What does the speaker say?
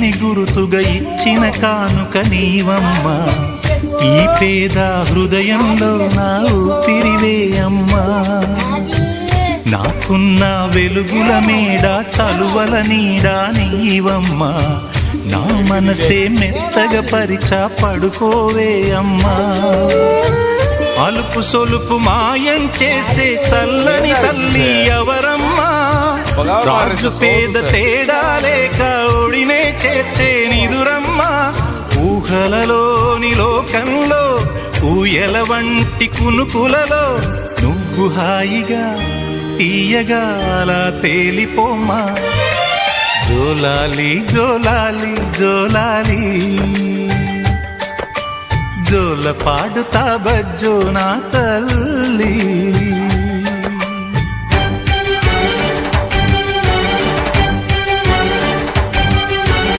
తీయని గురుతుగా ఇచ్చిన కానుక నీవమ్మా. ఈ పేద హృదయంలో నా ఊపిరివే అమ్మా. నాకున్న వెలుగుల మేడ చలువల నీడ నీవమ్మా. నా మనసే మెత్తగా పరిచ పడుకోవే అమ్మా. అలుపు సొలుపు మాయం చేసే చల్లని తల్లి ఎవరమ్మా? రాజు పేద తేడా ఊహలలోని లోకంలో ఊయల వంటి కునుకులలో నువ్వు హాయిగా తీయగా అలా తేలిపోమ్మా. జోలాలి జోలాలి జోలాలి. జోల పాడుతా బజ్జో నా తల్లి.